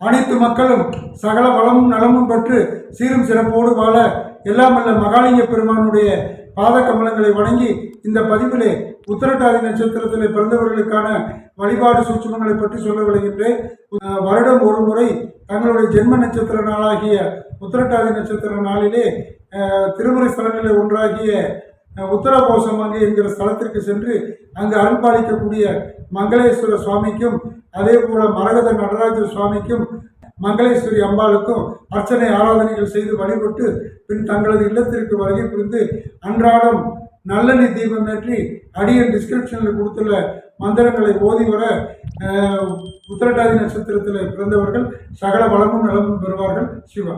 அனைத்து மக்களும் சகல வளமும் நலமும் பெற்று சீரும் சிறப்போடு வாழ எல்லாம் வல்ல மகாலிங்க பெருமானுடைய பாத கமலங்களை வணங்கி இந்த பதிவிலே உத்தரட்டாதி நட்சத்திரத்தில் பிறந்தவர்களுக்கான வழிபாடு சூட்சமங்களை பற்றி சொல்ல விளைகின்றேன் வருடம் ஒரு முறை தங்களுடைய ஜென்ம நட்சத்திர நாளாகிய உத்தரட்டாதி நட்சத்திர நாளிலே திருமுறை ஸ்தலங்களில் ஒன்றாகிய அஹ் உத்தரகோசமங்கை என்கிற ஸ்தலத்திற்கு சென்று அங்கு அருள்பாலிக்கக்கூடிய மங்களேஸ்வர சுவாமிக்கும் அதே போல மரகத நடராஜ சுவாமிக்கும் மங்களேஸ்வரி அம்பாளுக்கும் அர்ச்சனை ஆராதனைகள் செய்து வழிபட்டு பின் தங்களது இல்லத்திற்கு வருகை புரிந்து அன்றாடம் நல்லெண்ணெய் தீபம் ஏற்றி அடியன் டிஸ்கிரிப்ஷனில் கொடுத்துள்ள மந்திரங்களை ஓதி வர உத்திரட்டாதி நட்சத்திரத்தில் பிறந்தவர்கள் சகல வளமும் நலமும் பெறுவார்கள் சிவா.